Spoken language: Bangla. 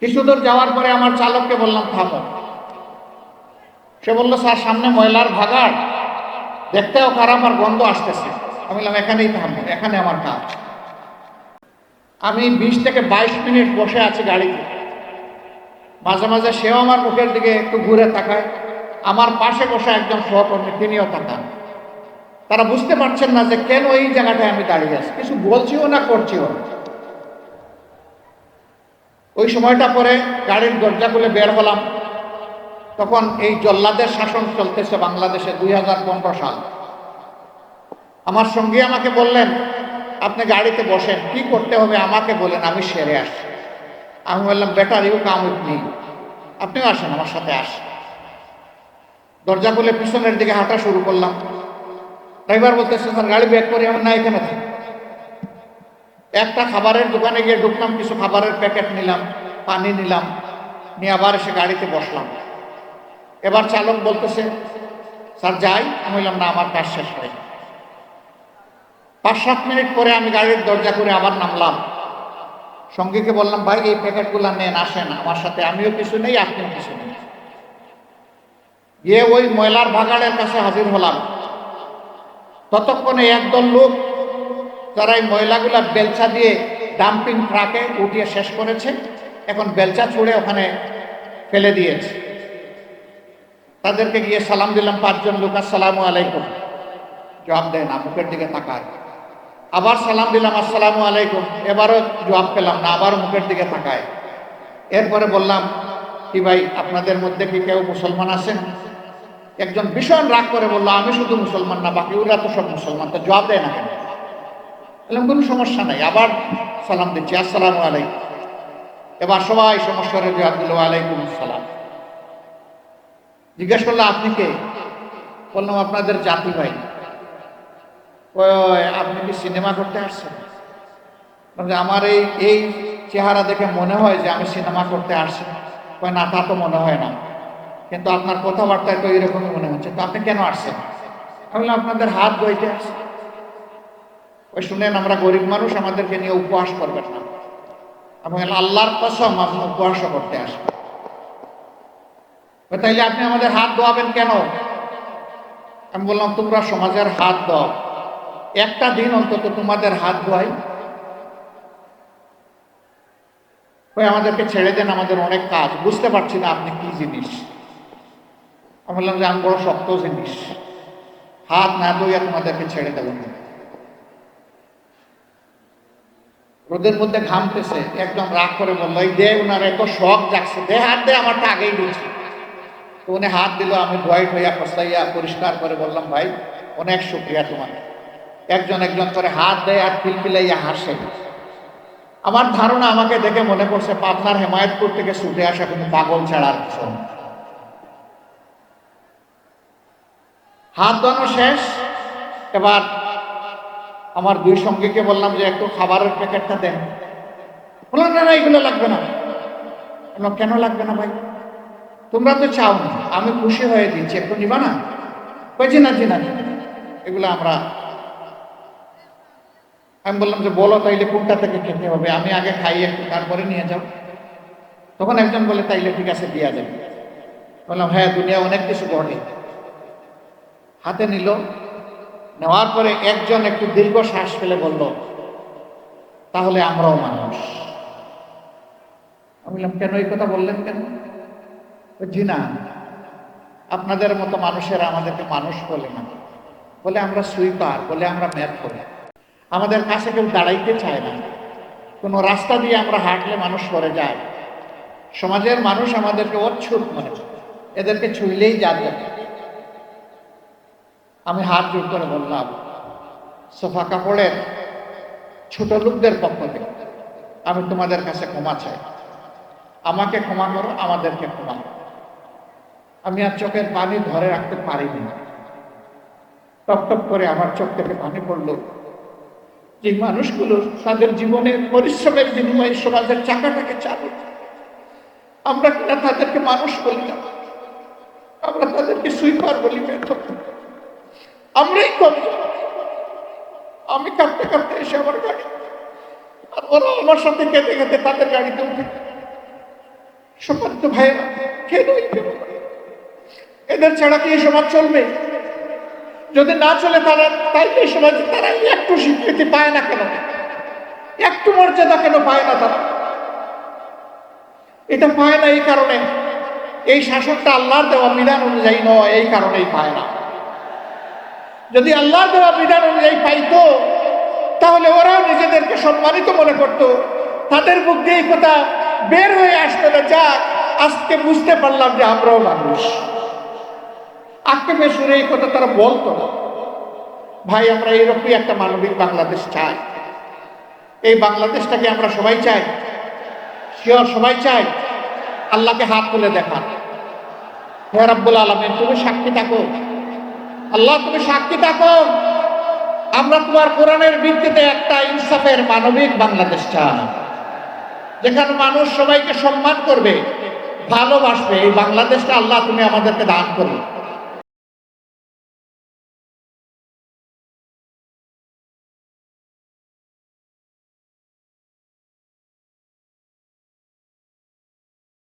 কিছু দূর যাওয়ার পরে আমার চালককে বললাম থামো সে বলল, স্যার, সামনে ময়লার ভাগাড়। দেখতেও খারাপ আর গন্ধ আসতেছে। আমি বললাম, এখানেই থামবো এখানে আমার কাজ। আমি বিশ থেকে বাইশ মিনিট বসে আছি গাড়িতে। মাঝে মাঝে সেও আমার মুখের দিকে একটু ঘুরে তাকায়। আমার পাশে বসে একজন সহকর্মী, তিনিও তাকান তারা বুঝতে পারছেন না যে কেন এই জায়গাটায় আমি দাঁড়িয়ে আছি। কিছু বলছিও না, করছিও না। ওই সময়টা পরে গাড়ির দরজা খুলে বের হলাম। তখন এই জল্লাদের শাসন চলতেছে বাংলাদেশে দুই হাজার পনেরো সাল। আমার সঙ্গী আমাকে বললেন, আপনি গাড়িতে বসেন, কি করতে হবে আমাকে বলেন, আমি সেরে আসি আমি বললাম better you come with me আপনিও আসেন, আমার সাথে আসেন দরজা খুলে পিছনের দিকে হাঁটা শুরু করলাম। ড্রাইভার বলতেছে, স্যার, গাড়ি ব্যাক করি আমার না, এখানে একটা খাবারের দোকানে গিয়ে ঢুকলাম, কিছু খাবারের প্যাকেট নিলাম। পানি নিলাম, নিয়ে আবার এসে গাড়িতে বসলাম। এবার চালক বলতেছে, স্যার, যাই। আমি বললাম, না, আমার কাজ শেষ হয় পাঁচ সাত মিনিট পরে আমি গাড়ির দরজা করে আবার নামলাম। সঙ্গীকে বললাম, ভাই, এই প্যাকেটগুলো নেন, আসেন, আমার সাথে। আমিও কিছু নেই, আপনিও কিছু নেই। গিয়ে ওই ময়লার ভাগাড়ের কাছে হাজির হলাম। ততক্ষণে একদল লোক তারা এই ময়লাগুলা বেলচা দিয়ে ডাম্পিং ট্রাকে উঠিয়ে শেষ করেছে এখন বেলচা ছুঁড়ে ওখানে ফেলে দিয়েছে। তাদেরকে গিয়ে সালাম দিলাম, পাঁচজন লোক, আসসালামু আলাইকুম। জবাব দেয় না মুখের দিকে তাকায় আবার সালাম দিলাম, আসসালামু আলাইকুম। এবারও জবাব পেলাম না আবার মুখের দিকে তাকায়। এরপরে বললাম, কি ভাই, আপনাদের মধ্যে কি কেউ মুসলমান আছেন? একজন ভীষণ রাগ করে বলল, আমি শুধু মুসলমান না, বাকি ওরা তো সব মুসলমান। তো জবাব দেয় না কেন? বললাম, কোনো সমস্যা নাই, আবার সালাম দিচ্ছি, আসসালামু আলাইকুম। এবার সবাই সমস্যার আলাইকুম সালাম। জিজ্ঞেস করল, আপনি কে? বললাম, আপনাদের জাতি ভাই। আপনি কি সিনেমা করতে আসছেন? আমার এই এই চেহারা দেখে মনে হয় যে আমি সিনেমা করতে আসছি। কয়, না, তা তো মনে হয় না। কিন্তু আপনার কথাবার্তায় তো এরকমই মনে হচ্ছে। তো আপনি কেন আসছেন? আমি আপনাদের হাত বইতে আসছেন ওই শুনেন, আমরা গরিব মানুষ, আমাদেরকে নিয়ে উপহাস করবেন না। বললাম, আল্লাহর কসম আমি উপহাসও করতে আসব তো তাইলে আপনি আমাদের হাত ধোয়াবেন কেন? আমি বললাম তোমরা সমাজের হাত দাও একটা দিন অন্তত তোমাদের হাত ধোয়াই। ওই আমাদেরকে ছেড়ে দেন আমাদের অনেক কাজ। বুঝতে পারছি না আপনি কি জিনিস। আমি বললাম যে আমি বড় শক্ত জিনিস। হাত না ধুইয়া তোমাদেরকে ছেড়ে দেবেন রোদের মধ্যে ঘামতেছে, একদম রাগ করে বলল, এই দে ওনার এত শখ জাগছে, দে হাত দে আমারটা আগেই দিয়েছে তো উনি হাত দিল, আমি ধোয়াই হইয়া ফসাইয়া পরিষ্কার করে বললাম, ভাই, অনেক শুক্রিয়া তোমার একজন একজন করে হাত দেয় আর খিলখিলাইয়া হাসে। আমার ধারণা আমাকে দেখে মনে করছে পাবনার হেমায়তপুর থেকে ছুটে আসা কোনো পাগল ছাড়ার কিছু হাত ধোয়ানো শেষ, এবার আমার দুই সঙ্গীকে বললাম যে, একটু খাবারের প্যাকেটটা দেন। বললাম, না না, এগুলো লাগবে না। বললাম, কেন লাগবে না ভাই? তোমরা তো চাও না, আমি খুশি হয়ে দিচ্ছি, একটু নিবা না? জি না জি, না। এগুলো আমরা আমি বললাম যে, বলো তাইলে কোনটা থেকে খেতে হবে? আমি আগে খাই একটু, তারপরে নিয়ে যাও। তখন একজন বলে, তাইলে ঠিক আছে, দিয়া যাবে। বললাম হ্যাঁ দুনিয়া অনেক কিছু ঘটে হাতে নিল নেওয়ার পরে একজন একটু দীর্ঘ শ্বাস ফেলে বলল, তাহলে আমরাও মানুষ। আমি বললাম, কেন এই কথা বললেন কেন? জি না, আপনাদের মতো মানুষেরা আমাদেরকে মানুষ বলে না। বলে আমরা সুইপার, বলে আমরা ম্যাথ করি। আমাদের কাছে কেউ দাঁড়াইতে চায় না। কোনো রাস্তা দিয়ে আমরা হাঁটলে মানুষ করে যায়। সমাজের মানুষ আমাদেরকে অচ্ছুত মনে এদেরকে ছুইলেই যাবে আমি হাত জোর করে বললাম, সোফা কাপড়ের ছোট লোকদের পক্ষ থেকে আমি তোমাদের কাছে ক্ষমা চাই। আমাকে ক্ষমা করো, আমাদেরকে ক্ষমা আমি আর চোখের পানি ধরে রাখতে পারিনি। টপ টপ করে আমার চোখ থেকে পানি পড়ল। যে মানুষগুলো তাদের জীবনের পরিশ্রমের বিনিময়ে সমাজের চাকাটাকে চালু। আমরা তাদেরকে মানুষ বলি না। আমরা তাদেরকে সুইপার বলি ব্যর্থ আমরাই কমি। আমি কাঁদতে কাঁদতে এসে আমার গাড়ি আর ওরা আমার সাথে কেঁদে কেঁদে তাদের গাড়িতে উঠে। সম্মানিত ভাইয়েরা কেন এদের ছাড়া কি এই সমাজ চলবে? যদি না চলে তারা, তাই এই সমাজে তারা একটু স্বীকৃতি পায় না কেন? একটু মর্যাদা কেন পায় না তারা? এটা পায় না এই কারণে। এই শাসনটা আল্লাহর দেওয়া বিধান অনুযায়ী নয়, এই কারণেই পায় না। যদি আল্লাহর দেওয়া বিধান অনুযায়ী পাইতো, তাহলে ওরাও নিজেদেরকে সম্মানিত মনে করত। তাদের মুখ দিয়ে এই কথা বের হয়ে আসতো না যাক আজকে বুঝতে পারলাম যে আমরাও মানুষ। আজকে সুরে এই কথা তারা বলতো না। ভাই, আমরা এরকমই একটা মানবিক বাংলাদেশ চাই। এই বাংলাদেশটাকে আমরা সবাই চাই। শিওর সবাই চাই। আল্লাহকে হাত তুলে দেখান। হে রাব্বুল আলমিন, তুমি সাক্ষী থাকো। আল্লাহ, তুমি সাক্ষী থাকো। আমরা তোমার কোরআনের ভিত্তিতে একটা ইনসাফের মানবিক বাংলাদেশ চাই, যেখানে মানুষ সবাইকে সম্মান করবে, ভালোবাসবে। এই বাংলাদেশটা আল্লাহ তুমি আমাদেরকে দান করো